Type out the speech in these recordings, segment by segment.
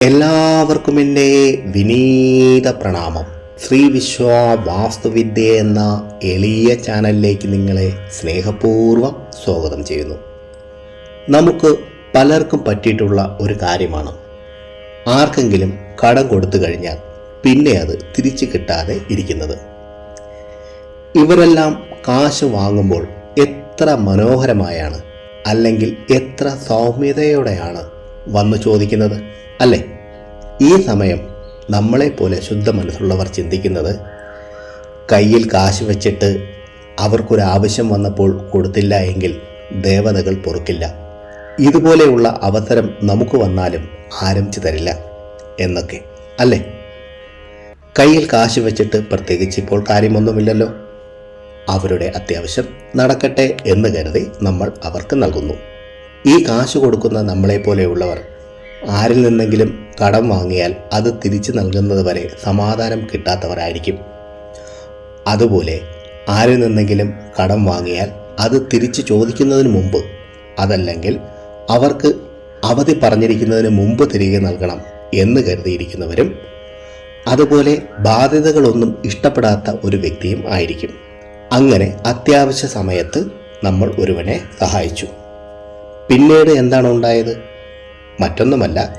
എല്ലാവർക്കും എന്റെ വിനീത പ്രണാമം. ശ്രീ വിശ്വ വാസ്തുവിദ്യ എന്ന എളിയ ചാനലിലേക്ക് നിങ്ങളെ സ്നേഹപൂർവം സ്വാഗതം ചെയ്യുന്നു. നമുക്ക് പലർക്കും പറ്റിയിട്ടുള്ള ഒരു കാര്യമാണ്. ആർക്കെങ്കിലും കടം കൊടുത്തു കഴിഞ്ഞാൽ പിന്നെ അത് തിരിച്ചു കിട്ടാതെ ഇരിക്കുന്നത്. ഇവരെല്ലാം കാശ് വാങ്ങുമ്പോൾ എത്ര മനോഹരമായാണ് അല്ലെങ്കിൽ എത്ര സൗമ്യതയോടെയാണ് വന്നു ചോദിക്കുന്നത്? അല്ലേ? ഈ സമയം നമ്മളെപ്പോലെ ശുദ്ധ മനസ്സുള്ളവർ ചിന്തിക്കുന്നത് കയ്യിൽ കാശ് വെച്ചിട്ട് അവർക്കൊരു ആവശ്യം വന്നപ്പോൾ കൊടുത്തില്ല എങ്കിൽ ദേവതകൾ പൊറുക്കില്ല. ഇതുപോലെയുള്ള അവസരം നമുക്ക് വന്നാലും ആരംഭിച്ചു തരില്ല എന്നൊക്കെ അല്ലേ? കയ്യിൽ കാശ് വെച്ചിട്ട് പ്രത്യേകിച്ച് ഇപ്പോൾ കാര്യമൊന്നുമില്ലല്ലോ. അവരുടെ അത്യാവശ്യം നടക്കട്ടെ എന്ന് കരുതി നമ്മൾ അവർക്ക് നൽകുന്നു. ഈ കാശ് കൊടുക്കുന്ന നമ്മളെപ്പോലെയുള്ളവർ ആരിൽ നിന്നെങ്കിലും കടം വാങ്ങിയാൽ അത് തിരിച്ചു നൽകുന്നത് വരെ സമാധാനം കിട്ടാത്തവരായിരിക്കും. അതുപോലെ ആരിൽ നിന്നെങ്കിലും കടം വാങ്ങിയാൽ അത് തിരിച്ചു ചോദിക്കുന്നതിന് മുമ്പ് അതല്ലെങ്കിൽ അവർക്ക് അവധി പറഞ്ഞിരിക്കുന്നതിന് മുമ്പ് തിരികെ നൽകണം എന്ന് കരുതിയിരിക്കുന്നവരും അതുപോലെ ബാധ്യതകളൊന്നും ഇഷ്ടപ്പെടാത്ത ഒരു വ്യക്തിയും ആയിരിക്കും. അങ്ങനെ അത്യാവശ്യ സമയത്ത് നമ്മൾ ഒരുവനെ സഹായിച്ചു. പിന്നീട് എന്താണ് ഉണ്ടായത്? മറ്റൊന്നുമല്ല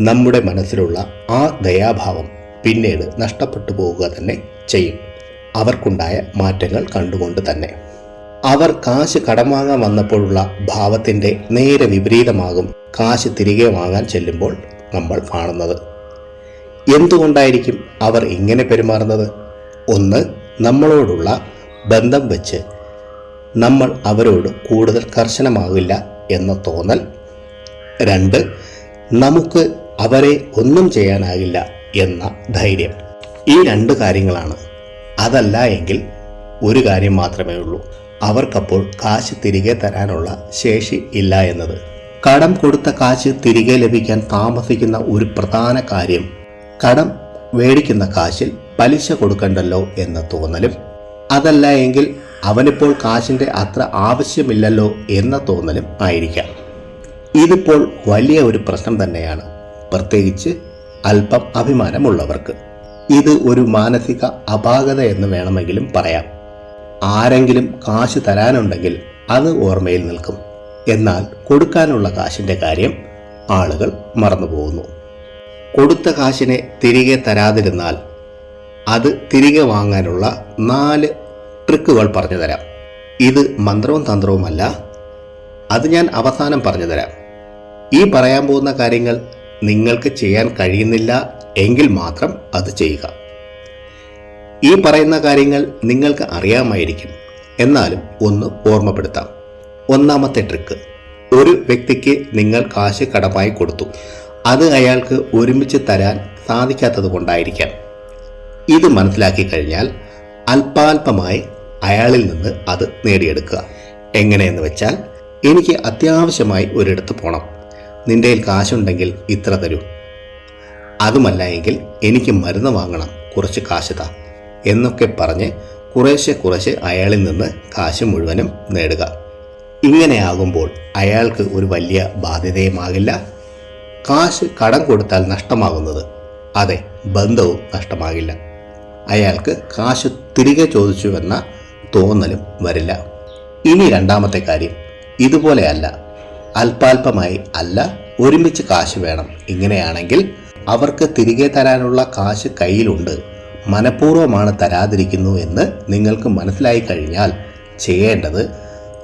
നമ്മുടെ മനസ്സിലുള്ള ആ ദയാഭാവം പിന്നീട് നഷ്ടപ്പെട്ടു പോവുക തന്നെ ചെയ്യും. അവർക്കുണ്ടായ മാറ്റങ്ങൾ കണ്ടുകൊണ്ട് തന്നെ. അവർ കാശ് കടം വാങ്ങാൻ വന്നപ്പോഴുള്ള ഭാവത്തിന്റെ നേരെ വിപരീതമാകും കാശ് തിരികെ വാങ്ങാൻ ചെല്ലുമ്പോൾ നമ്മൾ കാണുന്നത്. എന്തുകൊണ്ടായിരിക്കും അവർ ഇങ്ങനെ പെരുമാറുന്നത്? ഒന്ന് നമ്മളോടുള്ള ബന്ധം വെച്ച് നമ്മൾ അവരോട് കൂടുതൽ കർശനമാകില്ല എന്ന തോന്നൽ രണ്ട് നമുക്ക് അവരെ ഒന്നും ചെയ്യാനാകില്ല എന്ന ധൈര്യം. ഈ രണ്ട് കാര്യങ്ങളാണ്. അതല്ല എങ്കിൽ ഒരു കാര്യം മാത്രമേ ഉള്ളൂ. അവർക്കപ്പോൾ കാശ് തിരികെ തരാനുള്ള ശേഷി ഇല്ല എന്നത്. കടം കൊടുത്ത കാശ് തിരികെ ലഭിക്കാൻ താമസിക്കുന്ന ഒരു പ്രധാന കാര്യം കടം മേടിക്കുന്ന കാശിൽ പലിശ കൊടുക്കണ്ടല്ലോ എന്ന തോന്നലും. അതല്ല എങ്കിൽ അവനിപ്പോൾ കാശിന്റെ അത്ര ആവശ്യമില്ലല്ലോ എന്ന തോന്നലും ആയിരിക്കാം. ഇതിപ്പോൾ വലിയ ഒരു പ്രശ്നം തന്നെയാണ്. പ്രത്യേകിച്ച് അല്പം അഭിമാനമുള്ളവർക്ക്. ഇത് ഒരു മാനസിക അപാകത എന്ന് വേണമെങ്കിലും പറയാം. ആരെങ്കിലും കാശ് തരാനുണ്ടെങ്കിൽ അത് ഓർമ്മയിൽ നിൽക്കും. എന്നാൽ കൊടുക്കാനുള്ള കാശിന്റെ കാര്യം ആളുകൾ മറന്നുപോകുന്നു. കൊടുത്ത കാശിനെ തിരികെ തരാതിരുന്നാൽ അത് തിരികെ വാങ്ങാനുള്ള നാല് ട്രിക്കുകൾ പറഞ്ഞു തരാം ഇത് മന്ത്രവും തന്ത്രവുമല്ല. അത് ഞാൻ അവസാനം പറഞ്ഞു തരാം ഈ പറയാൻ പോകുന്ന കാര്യങ്ങൾ നിങ്ങൾക്ക് ചെയ്യാൻ കഴിയുന്നില്ല എങ്കിൽ മാത്രം അത് ചെയ്യുക. ഈ പറയുന്ന കാര്യങ്ങൾ നിങ്ങൾക്ക് അറിയാമായിരിക്കും. എന്നാലും ഒന്ന് ഓർമ്മപ്പെടുത്താം. ഒന്നാമത്തെ ട്രിക്ക് ഒരു വ്യക്തിക്ക് നിങ്ങൾ കാശ് കടമായി കൊടുത്തു. അത് അയാൾക്ക് ഒരുമിച്ച് തരാൻ സാധിക്കാത്തത് കൊണ്ടായിരിക്കാം. ഇത് മനസ്സിലാക്കി കഴിഞ്ഞാൽ അല്പാൽപമായി അയാളിൽ നിന്ന് അത് നേടിയെടുക്കുക. എങ്ങനെയെന്ന് വെച്ചാൽ എനിക്ക് അത്യാവശ്യമായി ഒരിടത്ത് പോകണം നിന്റെ കാശുണ്ടെങ്കിൽ ഇത്ര തരൂ. അതുമല്ല എങ്കിൽ എനിക്ക് മരുന്ന് വാങ്ങണം കുറച്ച് കാശ് താ എന്നൊക്കെ പറഞ്ഞ് കുറേശ്ശെ കുറേശ്ശെ അയാളിൽ നിന്ന് കാശ് മുഴുവനും നേടുക. ഇങ്ങനെയാകുമ്പോൾ അയാൾക്ക് ഒരു വലിയ ബാധ്യതയുമാകില്ല. കാശ് കടം കൊടുത്താൽ നഷ്ടമാകുന്നത് അതെ ബന്ധവും നഷ്ടമാകില്ല. അയാൾക്ക് കാശ് തിരികെ ചോദിച്ചുവെന്ന തോന്നലും വരില്ല. ഇനി രണ്ടാമത്തെ കാര്യം ഇതുപോലെയല്ല. അല്പാൽപമായി അല്ല ഒരുമിച്ച് കാശ് വേണം. ഇങ്ങനെയാണെങ്കിൽ അവർക്ക് തിരികെ തരാനുള്ള കാശ് കയ്യിലുണ്ട്. മനഃപൂർവമാണ് തരാതിരിക്കുന്നു എന്ന് നിങ്ങൾക്ക് മനസ്സിലായി കഴിഞ്ഞാൽ ചെയ്യേണ്ടത്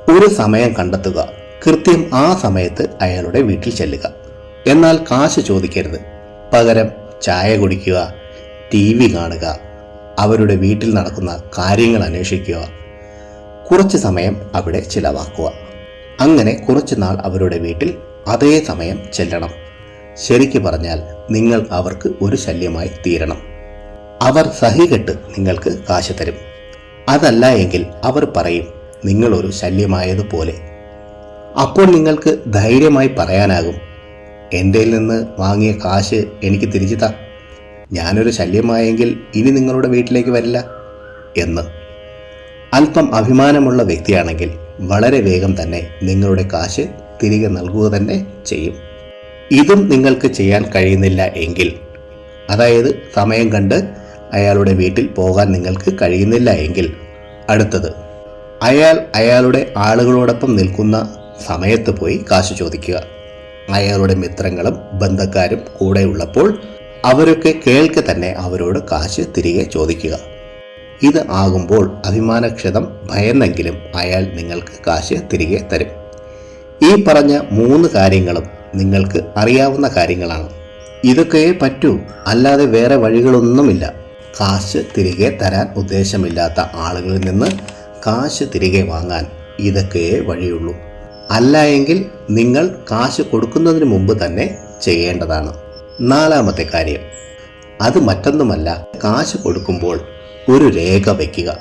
ഒരു സമയം കണ്ടെത്തുക. കൃത്യം ആ സമയത്ത് അയാളുടെ വീട്ടിൽ ചെല്ലുക. എന്നാൽ കാശ് ചോദിക്കരുത്. പകരം ചായ കുടിക്കുക ടി വി കാണുക അവരുടെ വീട്ടിൽ നടക്കുന്ന കാര്യങ്ങൾ അന്വേഷിക്കുക കുറച്ച് സമയം അവിടെ ചിലവാക്കുക. അങ്ങനെ കുറച്ചുനാൾ അവരുടെ വീട്ടിൽ അതേ സമയം ചെല്ലണം. ശരിക്കു പറഞ്ഞാൽ നിങ്ങൾ അവർക്ക് ഒരു ശല്യമായി തീരണം. അവർ സഹികെട്ട് നിങ്ങൾക്ക് കാശ് തരും. അതല്ല എങ്കിൽ അവർ പറയും നിങ്ങളൊരു ശല്യമായതുപോലെ. അപ്പോൾ നിങ്ങൾക്ക് ധൈര്യമായി പറയാനാകും എന്റെ നിന്ന് വാങ്ങിയ കാശ് എനിക്ക് തിരിച്ചു താ. ഞാനൊരു ശല്യമായെങ്കിൽ ഇനി നിങ്ങളുടെ വീട്ടിലേക്ക് വരില്ല എന്ന്. അല്പം അഭിമാനമുള്ള വ്യക്തിയാണെങ്കിൽ വളരെ വേഗം തന്നെ നിങ്ങളുടെ കാശ് തിരികെ നൽകുക തന്നെ ചെയ്യും. ഇതും നിങ്ങൾക്ക് ചെയ്യാൻ കഴിയുന്നില്ല എങ്കിൽ അതായത് സമയം കണ്ട് അയാളുടെ വീട്ടിൽ പോകാൻ നിങ്ങൾക്ക് കഴിയുന്നില്ല എങ്കിൽ അടുത്തത് അയാൾ അയാളുടെ ആളുകളോടൊപ്പം നിൽക്കുന്ന സമയത്ത് പോയി കാശ് ചോദിക്കുക. അയാളുടെ മിത്രങ്ങളും ബന്ധക്കാരും കൂടെയുള്ളപ്പോൾ അവരൊക്കെ കേൾക്കെ തന്നെ അവരോട് കാശ് തിരികെ ചോദിക്കുക. ഇത് ആകുമ്പോൾ അഭിമാനക്ഷതം ഭയന്നെങ്കിലും അയാൾ നിങ്ങൾക്ക് കാശ് തിരികെ തരും. ഈ പറഞ്ഞ മൂന്ന് കാര്യങ്ങളും നിങ്ങൾക്ക് അറിയാവുന്ന കാര്യങ്ങളാണ്. ഇതൊക്കെ പറ്റൂ അല്ലാതെ വേറെ വഴികളൊന്നുമില്ല. കാശ് തിരികെ തരാൻ ഉദ്ദേശമില്ലാത്ത ആളുകളിൽ നിന്ന് കാശ് തിരികെ വാങ്ങാൻ ഇതൊക്കെയേ വഴിയുള്ളൂ. അല്ല എങ്കിൽ നിങ്ങൾ കാശ് കൊടുക്കുന്നതിന് മുമ്പ് തന്നെ ചെയ്യേണ്ടതാണ്. നാലാമത്തെ കാര്യം. അത് മറ്റൊന്നുമല്ല കാശ് കൊടുക്കുമ്പോൾ ഒരു രേഖ വയ്ക്കുക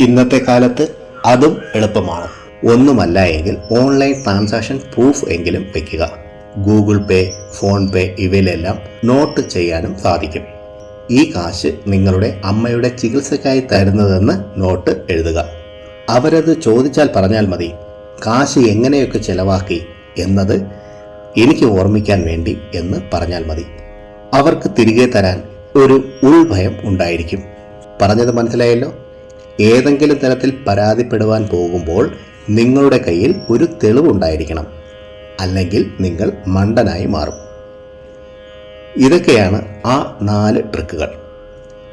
ഇന്നത്തെ കാലത്ത് അതും എളുപ്പമാണ്. ഒന്നുമല്ല എങ്കിൽ ഓൺലൈൻ ട്രാൻസാക്ഷൻ പ്രൂഫ് എങ്കിലും വയ്ക്കുക ഗൂഗിൾ പേ ഫോൺ പേ ഇവയിലെല്ലാം നോട്ട് ചെയ്യാനും സാധിക്കും. ഈ കാശ് നിങ്ങളുടെ അമ്മയുടെ ചികിത്സയ്ക്കായി തരുന്നതെന്ന് നോട്ട് എഴുതുക. അവരത് ചോദിച്ചാൽ പറഞ്ഞാൽ മതി കാശ് എങ്ങനെയൊക്കെ ചിലവാക്കി എന്നത് എനിക്ക് ഓർമ്മിക്കാൻ വേണ്ടി എന്ന് പറഞ്ഞാൽ മതി. അവർക്ക് തിരികെ തരാൻ ഒരു ഉൾഭയം ഉണ്ടായിരിക്കും. പറഞ്ഞത് മനസ്സിലായല്ലോ? ഏതെങ്കിലും തരത്തിൽ പരാതിപ്പെടുവാൻ പോകുമ്പോൾ നിങ്ങളുടെ കയ്യിൽ ഒരു തെളിവുണ്ടായിരിക്കണം. അല്ലെങ്കിൽ നിങ്ങൾ മണ്ടനായി മാറും. ഇതൊക്കെയാണ് ആ നാല് ട്രിക്കുകൾ.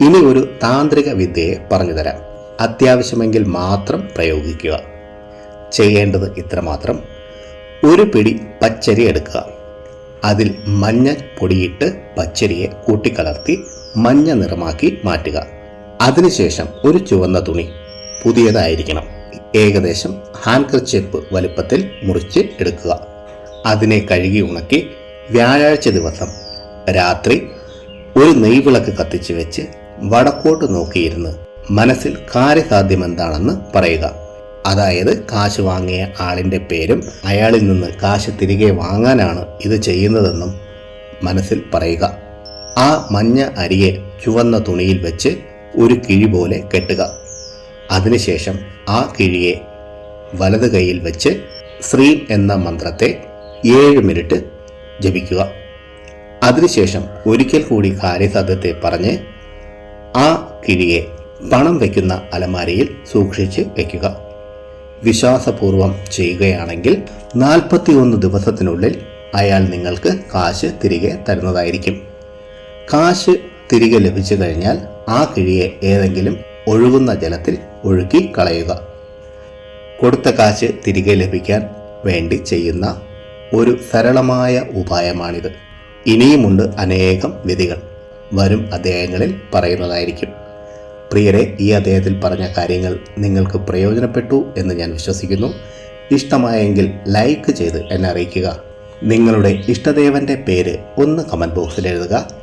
ഇനി ഒരു താന്ത്രിക വിദ്യയെ പറഞ്ഞുതരാം. അത്യാവശ്യമെങ്കിൽ മാത്രം പ്രയോഗിക്കുക. ചെയ്യേണ്ടത് ഇത്രമാത്രം. ഒരു പിടി പച്ചരി എടുക്കുക. അതിൽ മഞ്ഞ പൊടിയിട്ട് പച്ചരിയെ കൂട്ടിക്കലർത്തി മഞ്ഞ നിറമാക്കി മാറ്റുക. അതിനുശേഷം ഒരു ചുവന്ന തുണി. പുതിയതായിരിക്കണം. ഏകദേശം ഹാൻകർച്ചേപ്പ് വലുപ്പത്തിൽ മുറിച്ച് എടുക്കുക. അതിനെ കഴുകി ഉണക്കി വ്യാഴാഴ്ച ദിവസം രാത്രി ഒരു നെയ്വിളക്ക് കത്തിച്ച് വെച്ച് വടക്കോട്ട് നോക്കിയിരുന്ന് മനസ്സിൽ കാര്യസാധ്യമെന്താണെന്ന് പറയുക. അതായത് കാശ് വാങ്ങിയ ആളിന്റെ പേരും അയാളിൽ നിന്ന് കാശ് തിരികെ വാങ്ങാനാണ് ഇത് ചെയ്യുന്നതെന്നും മനസ്സിൽ പറയുക. ആ മഞ്ഞ അരിയെ ചുവന്ന തുണിയിൽ വെച്ച് ഒരു കിഴി പോലെ കെട്ടുക. അതിനുശേഷം ആ കിഴിയെ വലത് കൈയിൽ വെച്ച് ശ്രീ എന്ന മന്ത്രത്തെ ഏഴ് മിനിറ്റ് ജപിക്കുക. അതിനുശേഷം ഒരിക്കൽ കൂടി കാര്യസാധ്യത്തെ പറഞ്ഞ് ആ കിഴിയെ പണം വയ്ക്കുന്ന അലമാരയിൽ സൂക്ഷിച്ച് വയ്ക്കുക വിശ്വാസപൂർവം ചെയ്യുകയാണെങ്കിൽ നാൽപ്പത്തിയൊന്ന് ദിവസത്തിനുള്ളിൽ അയാൾ നിങ്ങൾക്ക് കാശ് തിരികെ തരുന്നതായിരിക്കും. കാശ് തിരികെ ലഭിച്ചു കഴിഞ്ഞാൽ ആ കിഴിയെ ഏതെങ്കിലും ഒഴുകുന്ന ജലത്തിൽ ഒഴുക്കി കളയുക. കൊടുത്ത കാശ് തിരികെ ലഭിക്കാൻ വേണ്ടി ചെയ്യുന്ന ഒരു സരളമായ ഉപായമാണിത്. ഇനിയുമുണ്ട് അനേകം വിധികൾ. വരും അധ്യായങ്ങളിൽ പറയുന്നതായിരിക്കും. പ്രിയരെ ഈ അദ്ദേഹത്തിൽ പറഞ്ഞ കാര്യങ്ങൾ നിങ്ങൾക്ക് പ്രയോജനപ്പെട്ടു എന്ന് ഞാൻ വിശ്വസിക്കുന്നു. ഇഷ്ടമായെങ്കിൽ ലൈക്ക് ചെയ്ത് എന്നെ അറിയിക്കുക. നിങ്ങളുടെ ഇഷ്ടദേവന്റെ പേര് ഒന്ന് കമന്റ് ബോക്സിൽ എഴുതുക.